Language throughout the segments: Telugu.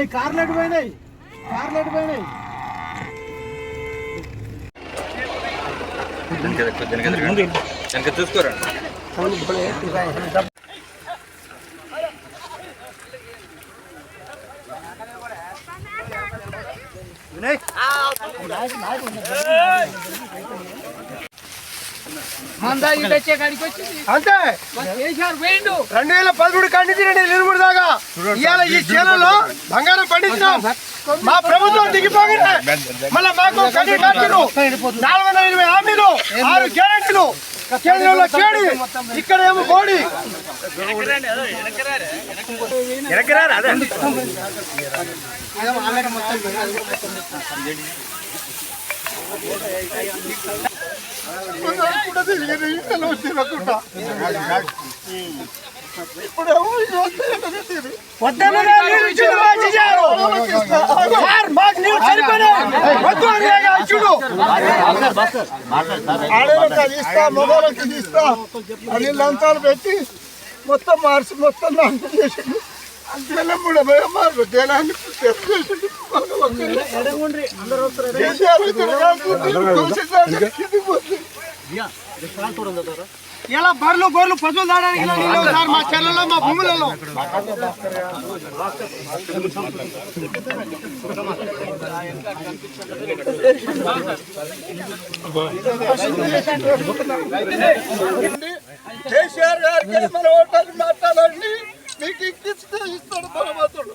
అవి కార్లు ఎటు పోయినాయి? కార్లు ఎటు పోయినాయి? వెనక చూసుకోరా మందా ఇటు వచ్చే కాడికి వచ్చింది అంతే. రెండు వేల పదమూడు కండించి రెండు వేల ఇరవై మూడు దాకా. ఇవాళ ఈ చేలలో బంగారం పండించినాం. మా ప్రభుత్వం దిగిపోగానే మళ్ళీ మాకు నాలుగు వందల ఇరవై హామీలు ఆరు గ్యారెంటీలు కేంద్రంలో చేడి ఇక్కడ ఏమో కోడి. తినకుండా ఇప్పుడు వద్దన్న నీళ్ళు ఇచ్చుడు మంచి చేయరు. సార్, మాకు నీళ్ళు సరిపోయినాయి. వద్దు అని ఏగా ఇచ్చుడు. ఆడవాళ్ళకి అది ఇస్తా మగవాళ్ళకి ఇది ఇస్తా అని లంచాలు పెట్టి మొత్తం మార్చి మొత్తం నాశనం చేసిండు జనాన్ని ఇలా బర్రెలు గొర్రెలు పశువులు దాడానికి సార్ మా చెల్లలో మా భూములలో. కేసీఆర్ గారికి మన ఓటర్లు మాట్లాడండి మీకు ఇస్తే ఇస్తాడు భగవంతుడు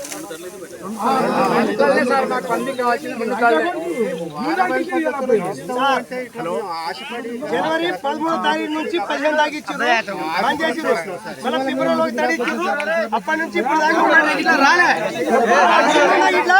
జనవరి పదమూడు తారీఖు నుంచి పదిహేను దాకా ఇచ్చారు. బంద్ చేసిరు మళ్ళీ ఫిబ్రవరిలో ఇచ్చారు. అప్పటి నుంచి ఇప్పుడు దాకా ఉన్నాడు. ఇట్లా రాలే. ఇట్లా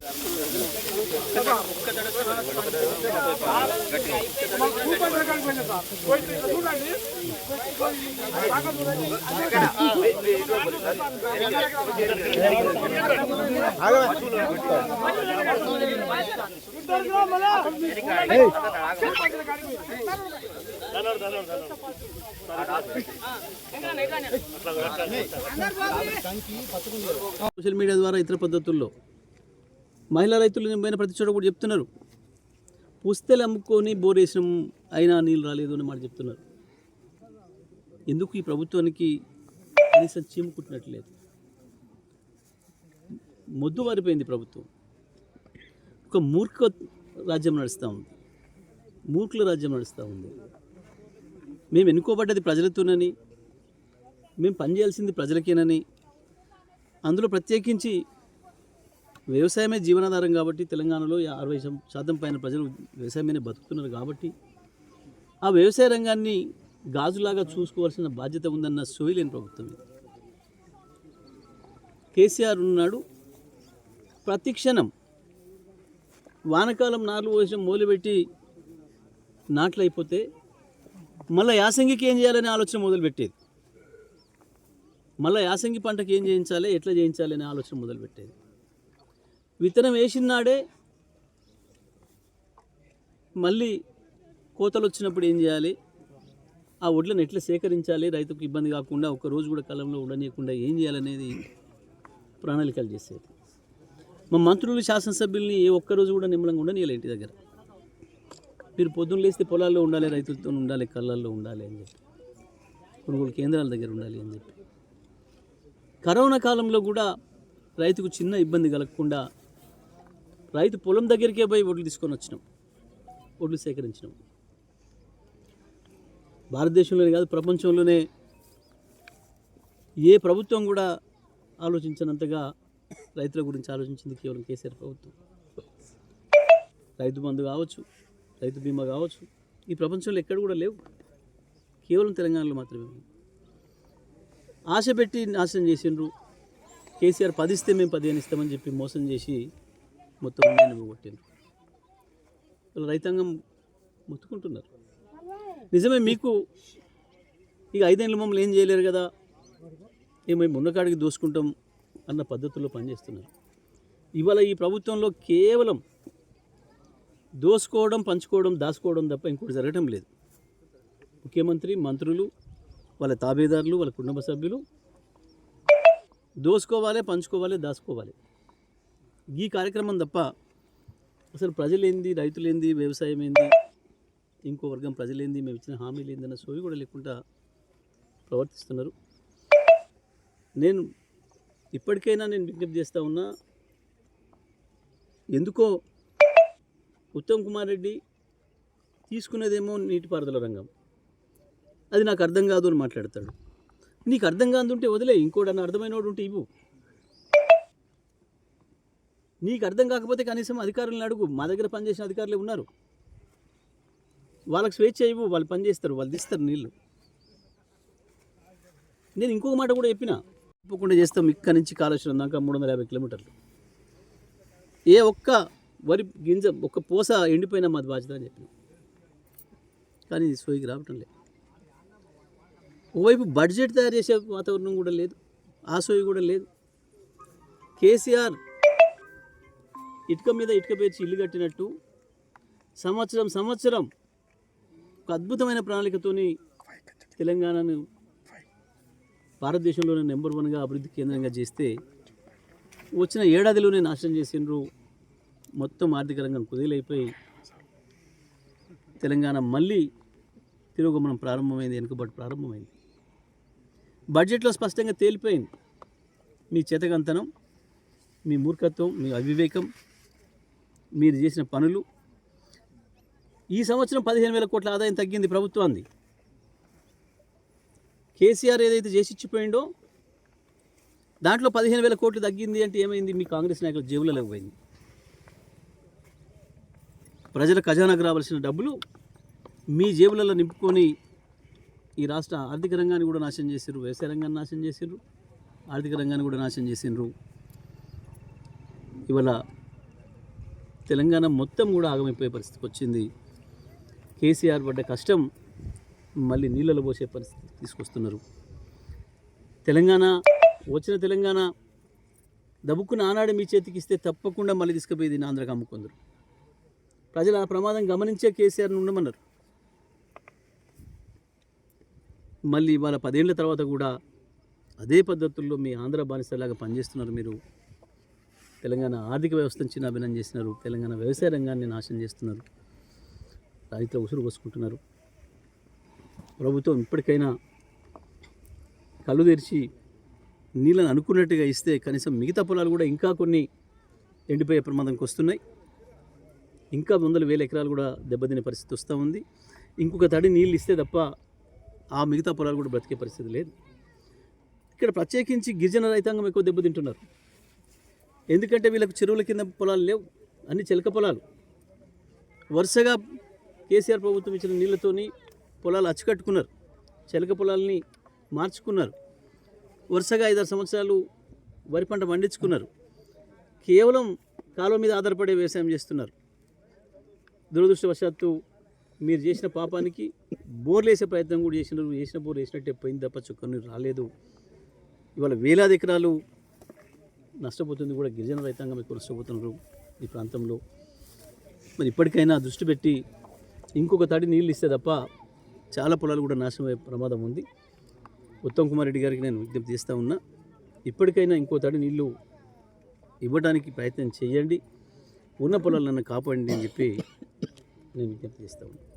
సోషల్ మీడియా ద్వారా ఇతర పద్ధతుల్లో మహిళా రైతులు పోయిన ప్రతి చోట కూడా చెప్తున్నారు. పుస్తలు అమ్ముకొని బోర్ అయినా నీళ్ళు రాలేదు అని మాట చెప్తున్నారు. ఎందుకు ఈ ప్రభుత్వానికి కనీసం చీము మొద్దు వారిపోయింది ప్రభుత్వం. ఒక మూర్ఖ రాజ్యం నడుస్తూ ఉంది. మూర్ఖుల రాజ్యం నడుస్తూ ఉంది. మేము ఎన్నుకోబడ్డది ప్రజలతోనని మేము పనిచేయాల్సింది ప్రజలకేనని అందులో ప్రత్యేకించి వ్యవసాయమే జీవనాధారం కాబట్టి తెలంగాణలో అరవై శాతం- పైన ప్రజలు వ్యవసాయమే బతుకుతున్నారు కాబట్టి ఆ వ్యవసాయ రంగాన్ని గాజులాగా చూసుకోవాల్సిన బాధ్యత ఉందన్న సోయిలేని ప్రభుత్వం ఇది. కేసీఆర్ ఉన్నాడు. ప్రతి క్షణం వానకాలం నాలుగు వర్షం మొదలుపెట్టి నాట్లు అయిపోతే మళ్ళీ యాసంగికి ఏం చేయాలనే ఆలోచన మొదలుపెట్టేది. మళ్ళీ యాసంగి పంటకి ఏం చేయించాలి ఎట్లా చేయించాలి అనే ఆలోచన మొదలుపెట్టేది. విత్తనం వేసిన నాడే మళ్ళీ కోతలు వచ్చినప్పుడు ఏం చేయాలి? ఆ వడ్లను ఎట్లా సేకరించాలి. రైతుకు ఇబ్బంది కాకుండా ఒక్క రోజు కూడా కాలంలో ఉండనీయకుండా ఏం చేయాలనేది ప్రణాళికలు చేసేది. మా మంత్రులు శాసనసభ్యుల్ని ఏ ఒక్క రోజు కూడా నిమ్మలంగా ఉండనియాలి ఇంటి దగ్గర. మీరు పొద్దున్న లేస్తే పొలాల్లో ఉండాలి రైతులతో ఉండాలి కళ్ళల్లో ఉండాలి అని చెప్పి. కొనుగోలు కేంద్రాల దగ్గర ఉండాలి అని చెప్పి. కరోనా కాలంలో కూడా రైతుకు చిన్న ఇబ్బంది కలగకుండా రైతు పొలం దగ్గరికే పోయి ఓట్లు తీసుకొని వచ్చినాం. ఓట్లు సేకరించినాం. భారతదేశంలోనే కాదు ప్రపంచంలోనే ఏ ప్రభుత్వం కూడా ఆలోచించినంతగా రైతుల గురించి ఆలోచించింది కేవలం కేసీఆర్ ప్రభుత్వం. రైతు బంధు కావచ్చు రైతు బీమా కావచ్చు ఈ ప్రపంచంలో ఎక్కడ కూడా లేవు. కేవలం తెలంగాణలో మాత్రమే ఆశ పెట్టి నాశనం చేసిండ్రు. కేసీఆర్ పదిస్తే మేము పదిహేను ఇస్తామని చెప్పి మోసం చేసి మొత్తం నేను కొట్టిండ్రు వాళ్ళు రైతాంగం మొత్తుకుంటున్నారు. నిజమే మీకు ఇక ఐదేళ్ళు మమ్మల్ని ఏం చేయలేరు కదా? ఏ మేము ఉన్నకాడికి దోసుకుంటాం అన్న పద్ధతుల్లో పనిచేస్తున్నారు. ఇవాళ ఈ ప్రభుత్వంలో కేవలం దోసుకోవడం పంచుకోవడం దాచుకోవడం తప్ప ఇంకోటి జరగటం లేదు. ముఖ్యమంత్రి మంత్రులు వాళ్ళ తాబేదారులు వాళ్ళ కుటుంబ సభ్యులు దోసుకోవాలి పంచుకోవాలి దాచుకోవాలి. ఈ కార్యక్రమం తప్ప అసలు ప్రజలేంది రైతులేంది వ్యవసాయం ఏంది ఇంకో వర్గం ప్రజలేంది మేము ఇచ్చిన హామీలు ఏందన్న సోయి కూడా లేకుండా ప్రవర్తిస్తున్నారు. నేను ఇప్పటికైనా నేను విజ్ఞప్తి చేస్తూ ఉన్నా ఎందుకో ఉత్తమ్ కుమార్ రెడ్డి తీసుకునేదేమో నీటిపారుదల రంగం. అది నాకు అర్థం కాదు అని మాట్లాడతాడు. నీకు అర్థం కాదు ఉంటే వదిలే ఇంకోడన్నా అర్థమైనోడు ఉంటే ఇవ్వు. నీకు అర్థం కాకపోతే కనీసం అధికారులను అడుగు. మా దగ్గర పనిచేసిన అధికారులే ఉన్నారు. వాళ్ళకి స్వేచ్ఛ ఇవ్వు. వాళ్ళు పనిచేస్తారు వాళ్ళు తీస్తారు నీళ్ళు. నేను ఇంకొక మాట కూడా చెప్పిన. తప్పకుండా చేస్తాం. ఇక్కడ నుంచి కాళేశ్వరం దాకా మూడు వందల యాభై కిలోమీటర్లు. ఏ ఒక్క వరి గింజ ఒక్క పూస ఎండిపోయినా మాది బాధ్యత అని చెప్పిన. కానీ ఇది సోయికి రావటం లేదు. ఓవైపు బడ్జెట్ తయారు చేసే వాతావరణం కూడా లేదు. ఆ సోయి కూడా లేదు. కేసీఆర్ ఇటుక మీద ఇటుక పేర్చి ఇల్లు కట్టినట్టు సంవత్సరం సంవత్సరం ఒక అద్భుతమైన ప్రణాళికతోని తెలంగాణను భారతదేశంలోనే నెంబర్ వన్గా అభివృద్ధి కేంద్రంగా చేస్తే వచ్చిన ఏడాదిలోనే నాశనం చేసిండ్రు. మొత్తం ఆర్థిక రంగం కుదేలైపోయి తెలంగాణ మళ్ళీ తిరోగమనం ప్రారంభమైంది వెనుకబాటు ప్రారంభమైంది. బడ్జెట్లో స్పష్టంగా తేలిపోయింది. మీ చేతకంతనం మీ మూర్ఖత్వం మీ అవివేకం మీరు చేసిన పనులు. ఈ సంవత్సరం పదిహేను వేల కోట్ల ఆదాయం తగ్గింది ప్రభుత్వాన్ని కేసీఆర్ ఏదైతే చేసిచ్చిపోయిండో దాంట్లో పదిహేను వేల కోట్లు తగ్గింది అంటే ఏమైంది? మీ కాంగ్రెస్ నాయకులు జేబులలో పోయింది ప్రజల ఖజానాకు రావాల్సిన డబ్బులు మీ జేబులలో నింపుకొని ఈ రాష్ట్ర ఆర్థిక రంగాన్ని కూడా నాశనం చేసిర్రు వ్యవసాయ రంగాన్ని నాశనం చేసిర్రు ఆర్థిక రంగాన్ని కూడా నాశనం చేసిండ్రు ఇవాళ తెలంగాణ మొత్తం కూడా ఆగమైపోయే పరిస్థితికి వచ్చింది. కేసీఆర్ పడ్డ కష్టం మళ్ళీ నీళ్ళలో పోసే పరిస్థితి తీసుకొస్తున్నారు. తెలంగాణ వచ్చిన తెలంగాణ దబుక్కున ఆనాడు మీ చేతికి ఇస్తే తప్పకుండా మళ్ళీ తీసుకుపోయేది ఆంధ్రకు అమ్ముకుందరు ప్రజలు ఆ ప్రమాదం గమనించే కేసీఆర్ని ఉండమన్నారు. మళ్ళీ ఇవాళ పదేళ్ళ తర్వాత కూడా అదే పద్ధతుల్లో మీ ఆంధ్ర బానిసలాగా పనిచేస్తున్నారు మీరు. తెలంగాణ ఆర్థిక వ్యవస్థను చిన్నాభిన్నం చేస్తున్నారు తెలంగాణ వ్యవసాయ రంగాన్ని నాశనం చేస్తున్నారు. రైతుల ఉసురు పోసుకుంటున్నారు. ప్రభుత్వం ఇప్పటికైనా కళ్ళు తెరిచి నీళ్ళని అనుకున్నట్టుగా ఇస్తే కనీసం మిగతా పొలాలు కూడా ఇంకా కొన్ని ఎండిపోయే ప్రమాదంకి వస్తున్నాయి. ఇంకా వందల వేల ఎకరాలు కూడా దెబ్బతినే పరిస్థితి వస్తూ ఉంది. ఇంకొక తడి నీళ్ళు ఇస్తే తప్ప ఆ మిగతా పొలాలు కూడా బ్రతికే పరిస్థితి లేదు. ఇక్కడ ప్రత్యేకించి గిరిజన రైతాంగం ఎక్కువ దెబ్బతింటున్నారు. ఎందుకంటే వీళ్ళకి చెరువుల కింద పొలాలు లేవు అన్ని చిలక పొలాలు. వరుసగా కేసీఆర్ ప్రభుత్వం ఇచ్చిన నీళ్ళతోని పొలాలు అచ్చుకట్టుకున్నారు చిలక పొలాలని మార్చుకున్నారు. వరుసగా ఐదారు సంవత్సరాలు వరి పంట పండించుకున్నారు. కేవలం కాలువ మీద ఆధారపడే వ్యవసాయం చేస్తున్నారు. దురదృష్టవశాత్తు మీరు చేసిన పాపానికి బోర్లు వేసే ప్రయత్నం కూడా చేసినారు. వేసిన బోర్ వేసినట్టే పోయింది తప్ప చుక్కని రాలేదు. ఇవాళ వేలాది ఎకరాలు నష్టపోతుంది కూడా గిరిజన రైతాంగం ఎక్కువ నష్టపోతున్నారు ఈ ప్రాంతంలో. మరి ఇప్పటికైనా దృష్టి పెట్టి ఇంకొక తడి నీళ్ళు ఇస్తే తప్ప చాలా పొలాలు కూడా నాశనం అయ్యే ప్రమాదం ఉంది. ఉత్తమ్ కుమార్ రెడ్డి గారికి నేను విజ్ఞప్తి చేస్తూ ఉన్నా ఇప్పటికైనా ఇంకో తడి నీళ్ళు ఇవ్వడానికి ప్రయత్నం చేయండి. ఉన్న పొలాలను కాపాడండి అని చెప్పి నేను విజ్ఞప్తి చేస్తూ ఉన్నాను